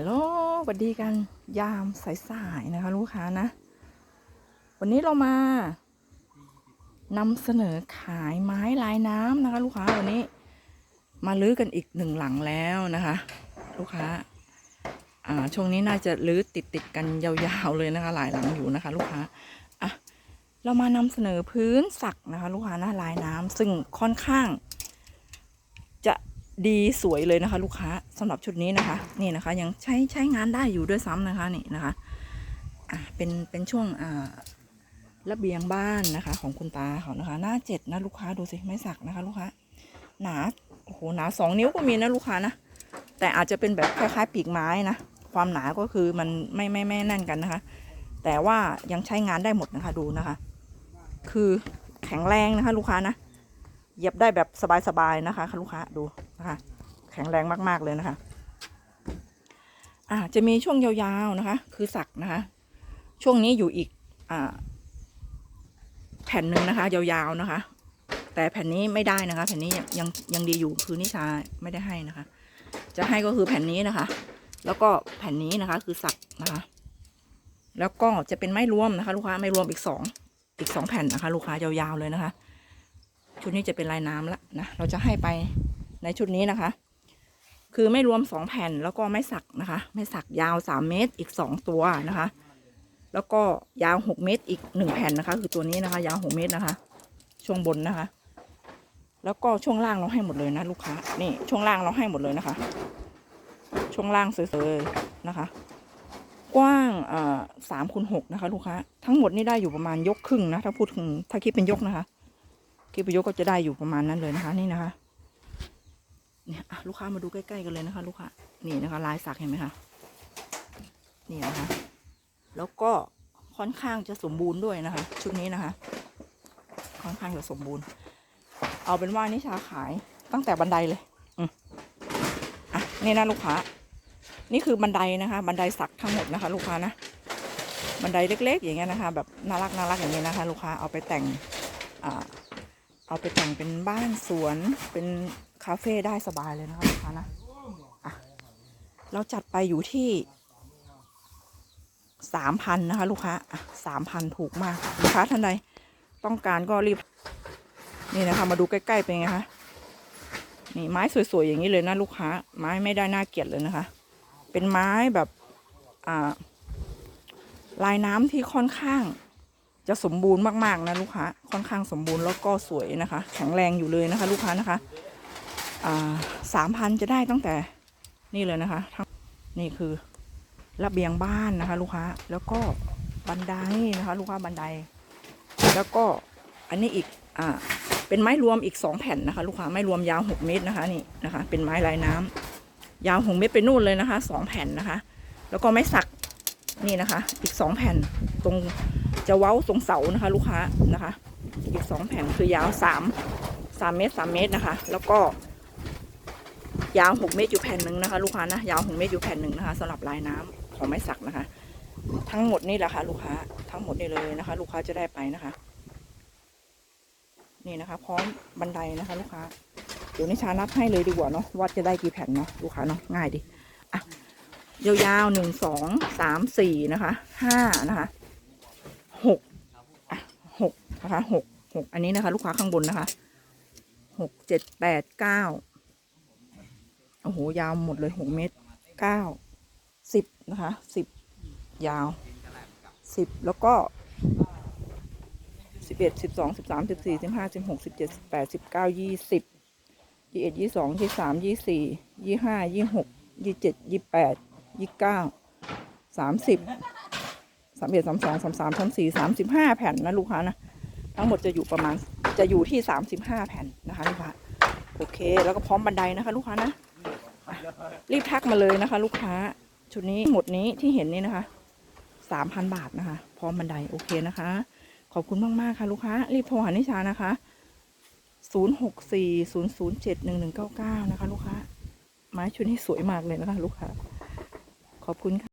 ฮัลโหลสวัสดีกันยามสายๆนะคะ ลูกค้านะ วันนี้เรามานำเสนอขายไม้ลายน้ำนะคะ ลูกค้าวันนี้ มาลื้อกันอีกหนึ่งหลังแล้วนะคะ ลูกค้าอ่าช่วงนี้น่าจะลื้อติดติดๆกันยาวๆเลยนะคะ หลายหลังอยู่นะคะ ลูกค้าอะเรามานำเสนอพื้นสักนะคะ ลูกค้านะลายน้ำซึ่งค่อนข้าง ดีสวยเลยนะคะ ลูกค้าสำหรับชุดนี้นะคะ นี่นะคะ ยังใช้ใช้งานได้อยู่ด้วยซ้ำนะคะนี่นะคะอะเป็นเป็นช่วงอ่าระเบียงบ้านนะคะ ของคุณตาเขานะคะ หน้าเจ็ดนะลูกค้าดูสิไม่สักนะคะ ลูกค้าหนาโอ้โหหนาสองนิ้วก็มีนะลูกค้านะแต่อาจจะเป็นแบบคล้ายๆปีกไม้นะความหนาก็คือมันไม่ไม่ไม่แน่นกันนะคะ แต่ว่ายังใช้งานได้หมดนะคะดูนะคะ คือแข็งแรงนะคะ ลูกค้านะ เหยียบได้แบบสบายๆนะคะคุณลูกค้าดูนะคะ แข็งแรงมากๆเลยนะคะ อ่าจะมีช่วงยาวๆนะคะ คือสักนะคะ ช่วงนี้อยู่อีกอ่าแผ่นหนึ่งนะคะ ยาวๆนะคะ แต่แผ่นนี้ไม่ได้นะคะ แผ่นนี้ยังยังยังดีอยู่คือนิชาไม่ได้ให้นะคะ จะให้ก็คือแผ่นนี้นะคะ แล้วก็แผ่นนี้นะคะ คือสักนะคะ แล้วก็จะเป็นไม้รวมนะคะ ลูกค้าไม่รวมอีกสองอีกสองแผ่นนะคะ ลูกค้ายาวๆเลยนะคะ ชุดนี้จะเป็นลายน้ำละนะ เราจะให้ไปในชุดนี้นะคะ คือไม่รวมสองแผ่นแล้วก็ไม่สักนะคะ ไม่สักยาวสามเมตรอีกสองตัวนะคะ แล้วก็ยาวหกเมตรอีกหนึ่งแผ่นนะคะ คือตัวนี้นะคะ ยาวหกเมตรนะคะ ช่วงบนนะคะ แล้วก็ช่วงล่างเราให้หมดเลยนะลูกค้า นี่ช่วงล่างเราให้หมดเลยนะคะ ช่วงล่างสวยๆนะคะ กว้างสามคูณหกนะคะ ลูกค้า ทั้งหมดนี่ได้อยู่ประมาณยกครึ่งนะ ถ้าพูดถึงถ้าคิดเป็นยกนะคะ คิดประโยคก็จะได้อยู่ประมาณนั้นเลยนะคะนี่นะคะเนี่ยลูกค้ามาดูใกล้ๆกันเลยนะคะ ลูกค้านี่นะคะ ลายสักเห็นไหมคะนี่นะคะ แล้วก็ค่อนข้างจะสมบูรณ์ด้วยนะคะ ชุดนี้นะคะ ค่อนข้างจะสมบูรณ์ เอาเป็นว่านิชาขายตั้งแต่บันไดเลยอืมอะนี่นะลูกค้า นี่คือบันไดนะคะ บันไดสักทั้งหมดนะคะ ลูกค้านะบันไดเล็ก ๆ อย่างเงี้ยนะคะ แบบน่ารักน่ารักอย่างเงี้ยนะคะ ลูกค้าเอาไปแต่งอ่า เอาไปแต่งเป็นบ้านสวนเป็นคาเฟ่ได้สบายเลยนะคะลูกค้านะอะเราจัดไปอยู่ที่สามพันนะคะ ลูกค้าสามพันถูกมากลูกค้าท่านใดต้องการก็รีบ นี่นะคะ มาดูใกล้ๆเป็นไงคะนี่ไม้สวยๆอย่างนี้เลยนะลูกค้า ไม้ไม่ได้น่าเกลียดเลยนะคะ เป็นไม้แบบอ่าลายน้ำที่ค่อนข้าง จะสมบูรณ์มากๆนะลูกค้าค่อนข้างสมบูรณ์แล้วก็สวยนะคะ แข็งแรงอยู่เลยนะคะ ลูกค้านะคะสามพันจะได้ตั้งแต่นี่เลยนะคะทั้งนี่คือระเบียงบ้านนะคะ ลูกค้าแล้วก็บันไดนะคะ ลูกค้าบันได แล้วก็อันนี้อีกอ่าเป็นไม้รวมอีกสองแผ่นนะคะ ลูกค้าไม้รวมยาวหกเมตรนะคะนี่นะคะ เป็นไม้ลายน้ำยาวหกเมตรไปนู่นเลยนะคะสองแผ่นนะคะ แล้วก็ไม้สักนี่นะคะ อีกสองแผ่นตรง จะเว้าตรงเสานะคะ ลูกค้านะคะ อีกสองแผ่นคือยาวสามสามเมตรสามเมตรนะคะ แล้วก็ ยาวหกเมตรอยู่แผ่นหนึ่งนะคะ ลูกค้านะยาวหกเมตรอยู่แผ่นหนึ่งนะคะสำหรับลายน้ำของไม้สักนะคะ ทั้งหมดนี่แหละค่ะ ลูกค้าทั้งหมดนี่เลยนะคะ ลูกค้าจะได้ไปนะคะ นี่นะคะ พร้อมบันไดนะคะ ลูกค้าเดี๋ยวนิชานับให้เลยดีกว่าเนาะว่าจะได้กี่แผ่นเนาะลูกค้าเนาะง่ายดีอะยาวๆหนึ่งสองสามสี่นะคะห้านะคะ หกนะคะหกหกอันนี้นะคะ ลูกค้าข้างบนนะคะหกเจ็ดแปดเก้าโอ้โห ยาวหมดเลยหกเมตรเก้าสิบนะคะสิบยาวสิบแล้วก็สิบเอ็ดสิบสองสิบสามสิบสี่สิบห้าสิบหกสิบเจ็ดสิบแปดสิบเก้ายี่สิบยี่เอ็ดยี่สองยี่สามยี่สี่ยี่ห้ายี่หกยี่เจ็ดยี่แปดยี่เก้าสามสิบ สามเอ็ดสามสองสามสามสามสี่สามสิบห้าแผ่นนะลูกค้านะทั้งหมดจะอยู่ประมาณจะอยู่ที่สามสิบห้าแผ่นนะคะลูกค้าโอเค แล้วก็พร้อมบันไดนะคะ ลูกค้านะรีบทักมาเลยนะคะ ลูกค้า ชุดนี้หมดนี้ที่เห็นนี่นะคะสามพันบาทนะคะ พร้อมบันไดโอเคนะคะ ขอบคุณมากมากๆค่ะ ลูกค้า รีบโทรหานิชานะคะศูนย์หกสี่ศูนย์ศูนย์เจ็ดหนึ่งหนึ่งเก้าเก้านะคะ ลูกค้า ไม้ชุดนี้สวยมากเลยนะคะ ลูกค้า ขอบคุณค่ะ